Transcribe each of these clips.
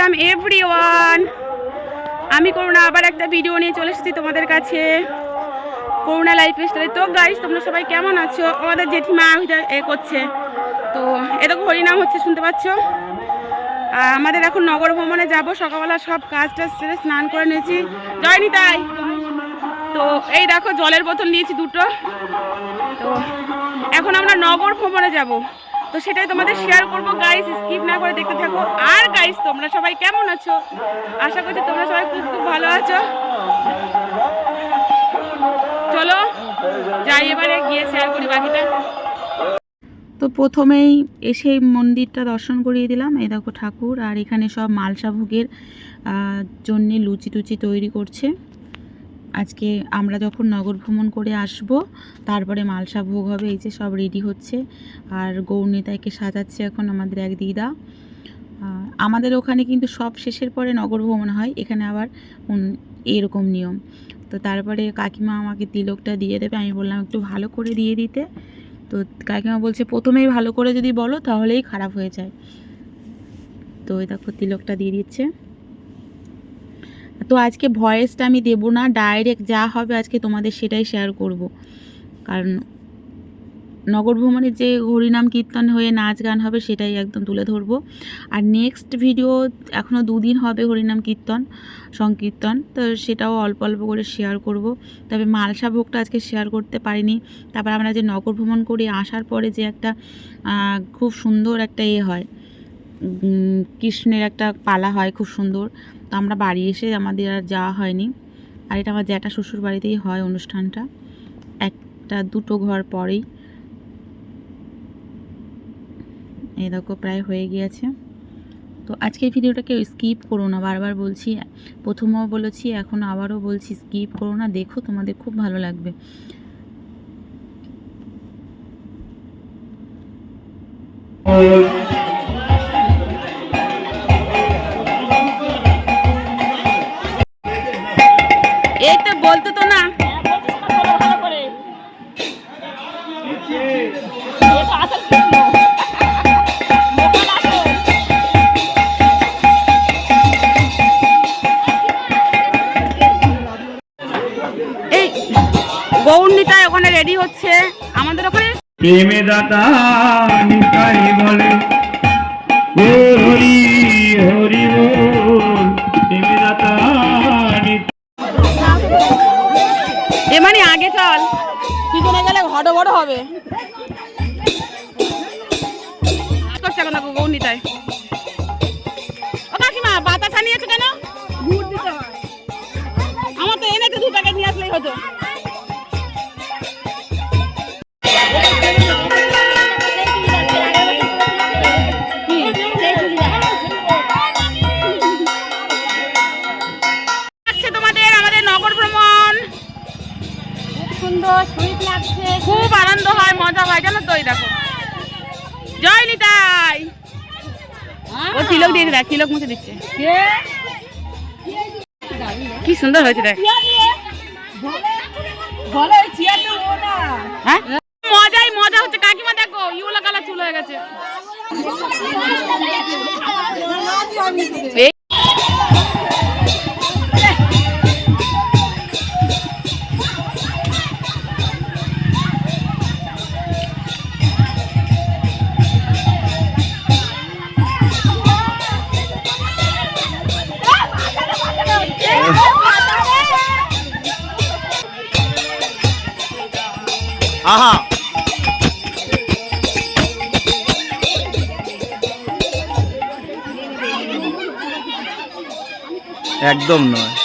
Welcome everyone আমি করুণা, আবার একটা ভিডিও নিয়ে চলে এসেছি তোমাদের কাছে। করুণা লাইফ স্টাইলে তো গাইস তোমরা সবাই কেমন আছো? আমাদের জেঠিমা এ করছে। তো এরকম হরিনাম হচ্ছে, শুনতে পাচ্ছ? আমাদের এখন নগর ভ্রমণে যাব। সকালবেলা সব কাজ টাজ সেরে স্নান করে নিয়েছি। জয়নি তাই। তো এই দেখো, জলের বোতল নিয়েছি দুটো। তো এখন আমরা নগর ভ্রমণে যাব। তো সেটাই তোমাদের শেয়ার করব। গাইস স্কিপ না করে দেখতে থাকো। আর গাইস তোমরা সবাই কেমন আছো? আশা করছি তোমরা সবাই খুব খুব ভালো আছো। চলো, যাই এবারে, গিয়ে শেয়ার করি বাকিটা। তো প্রথমেই এসে মন্দিরটা দর্শন করিয়ে দিলাম। এই দেখো ঠাকুর, আর এখানে সব মালসা ভোগের জন্যে লুচি টুচি তৈরি করছে। আজকে আমরা যখন নগর ভ্রমণ করে আসব, তারপরে মালসা ভোগ হবে, এই যে সব রেডি হচ্ছে। আর গৌরনীতাইকে সাজাচ্ছে এখন আমাদের এক দিদা। আমাদের ওখানে কিন্তু সব শেষের পরে নগর ভ্রমণ হয়, এখানে আবার এরকম নিয়ম। তো তারপরে কাকিমা আমাকে তিলকটা দিয়ে দেবে, আমি বললাম একটু ভালো করে দিয়ে দিতে। তো কাকিমা বলছে, প্রথমেই ভালো করে যদি বলো, তাহলেই খারাপ হয়ে যায়। তো এই দেখো, তিলকটা দিয়ে দিচ্ছে। তো আজকে ভয়েসটা আমি দেবো না ডাইরেক্ট যা হবে আজকে তোমাদের সেটাই শেয়ার করব। কারণ নগর ভ্রমণের যে হরিনাম কীর্তন হয়ে নাচ গান হবে সেটাই একদম তুলে ধরবো। আর নেক্সট ভিডিও এখনও দুদিন হবে হরিনাম কীর্তন, সংকীর্তন, তো সেটাও অল্প অল্প করে শেয়ার করব। তবে মালসা ভোগটা আজকে শেয়ার করতে পারিনি। তারপর আমরা যে নগর ভ্রমণ করে, আসার পরে যে একটা খুব সুন্দর একটা এ হয়। কৃষ্ণের একটা পালা হয় খুব সুন্দর। তো আমরা বাড়ি এসে আমাদের আর যাওয়া হয়নি। আর এটা আমার জ্যাঠা শ্বশুর বাড়িতেই হয় অনুষ্ঠানটা। একটা দুটো ঘর পরেই। দেখো, প্রায় হয়ে গিয়েছে। তো আজকের ভিডিওটাকে স্কিপ করো না, বারবার বলছি। প্রথমেও বলেছি এখন আবারও বলছি, স্কিপ করো না, দেখো তোমাদের খুব ভালো লাগবে। তো বলতো তো না। এই গৌরনীতায় ওখানে রেডি হচ্ছে। আমাদের ওখানে প্রেমে দাতা বলে আগে চল। পিছনে গেলে ঘট বড় হবে। করছে এখন দেখো গৌরনীতায় ও কাকিমা বাতাসা নিয়েছো কেন? আমার তো এনেছে দু টাকা নিয়ে আসলেই হতো। জয় নিতাই। ও তিলক দিয়ে দেখ তিলক মুছে দিচ্ছে। কি? সুন্দর হয়েছে দেখ। হ্যাঁ? মজাই মজা হচ্ছে। কাকিমা দেখো ইউলা কালা চুল হয়ে গেছে। আহা। একদম নয়।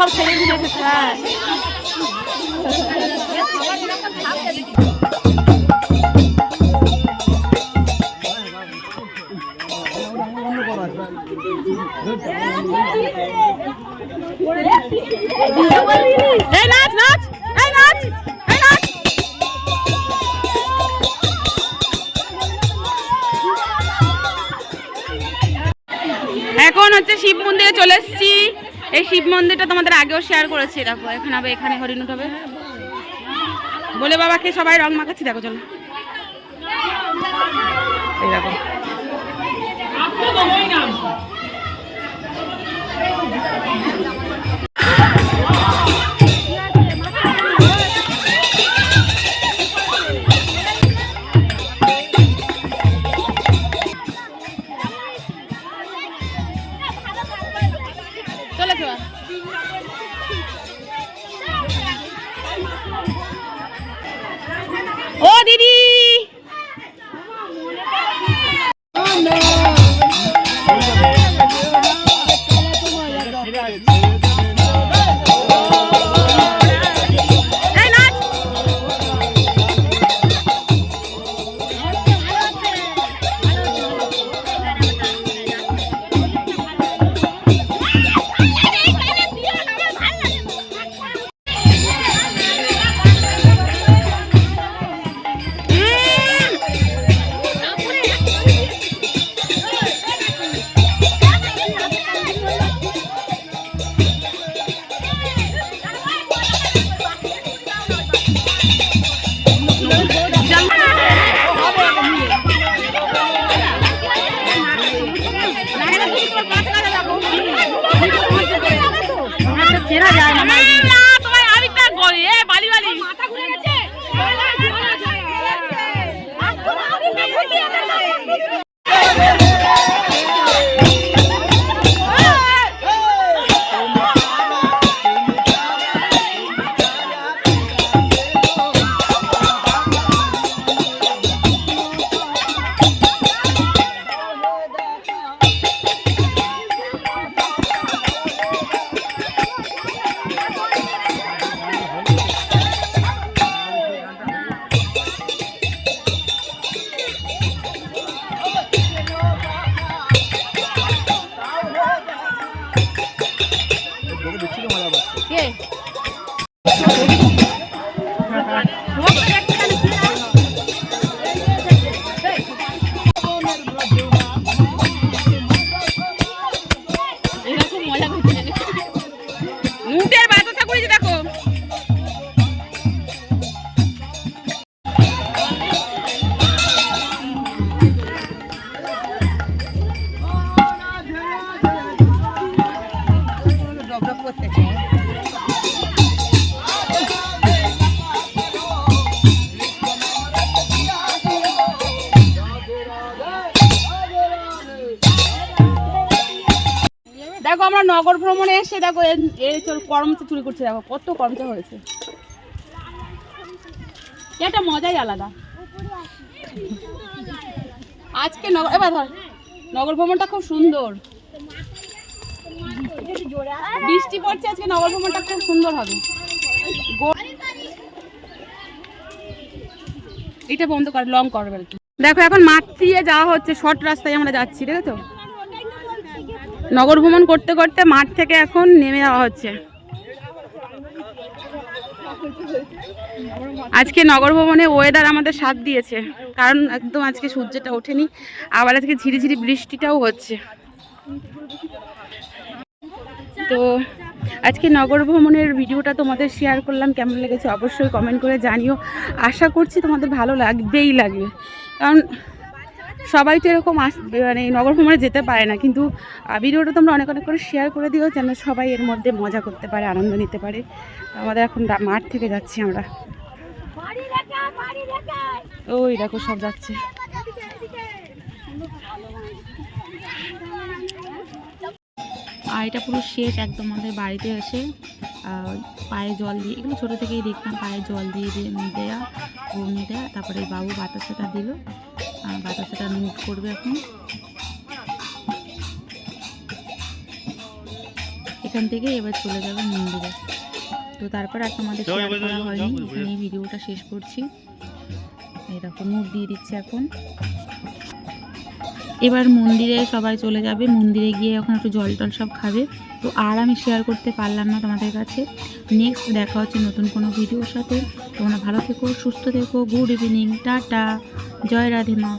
সব ছেড়ে দিলে হ্যাঁ। এই নাচ নাচ, এই নাচ এই নাচ। এখন হচ্ছে শিব মন্দিরে চলে এসছি। এই শিব মন্দিরটা তোমাদের আগেও শেয়ার করেছি, দেখো, এখানে হবে, এখানে হরিণ উঠাবে। বলে বাবাকে সবাই রং মাখাচ্ছি, দেখো, চলো। দেখো। ও দিদি এই চেনা যায় না কে মুটের নগর ভ্রমণে এসে দেখো, এ- এই চোর করছে, দেখো, কত করমচা হয়েছে। এটা মজাই আলাদা। আজকে নগর এবার ধর, নগর ভ্রমণটা খুব সুন্দর। বৃষ্টি পড়ছে, আজকে নগর ভ্রমণটা খুব সুন্দর হবে। এটা বন্ধ কর লং করবে দেখো, এখন মাঠ দিয়ে যাওয়া হচ্ছে শর্ট রাস্তায় আমরা যাচ্ছি ঠিক আছে নগর ভ্রমণ করতে করতে মাঠ থেকে এখন নেমে যাওয়া হচ্ছে। আজকে নগর ভ্রমণে ওয়েদার আমাদের সাথ দিয়েছে, কারণ একদম আজকে সূর্যটা ওঠেনি, আবার আজকে ঝিরিঝিরি বৃষ্টিটাও হচ্ছে। তো আজকে নগর ভ্রমণের ভিডিওটা তোমাদের শেয়ার করলাম, কেমন লেগেছে অবশ্যই কমেন্ট করে জানিও। আশা করছি তোমাদের ভালো লাগবেই লাগবে, কারণ সবাই তো এরকম আস মানে নগর ভ্রমণে যেতে পারে না, কিন্তু ভিডিওটা তোমরা অনেক অনেক করে শেয়ার করে দিও, যেন সবাই এর মধ্যে মজা করতে পারে, আনন্দ নিতে পারে। আমাদের এখন মাঠ থেকে যাচ্ছি আমরা। ওই দেখো সব যাচ্ছে। আর এটা পুরো শেষ, একদম আমাদের বাড়িতে এসে পায়ে জল দিয়ে, এগুলো ছোটো থেকেই দেখতাম, পায়ে জল দিয়ে দিয়ে দেয়া ঘুমিয়ে দেয়া, তারপরে বাবু বাতাসাটা দিল। আর বাতাসাটা নোট করবে এখন। এখান থেকে এবার চলে যাবে মন্দিরে। তো তারপর আর তোমাদের শেয়ার করা হয়নি এখানে ভিডিওটা শেষ করছি। এরকম নোট দিয়ে দিচ্ছে এখন। এবার মন্দিরে সবাই চলে যাবে। মন্দিরে গিয়ে এখন একটু জল টল সব খাবে। তো আর আমি শেয়ার করতে পারলাম না তোমাদের কাছে। নেক্সট দেখা হচ্ছে নতুন কোনো ভিডিওর সাথে। তোমরা ভালো থেকো, সুস্থ থেকো গুড ইভিনিং টাটা, জয় রাধে মা।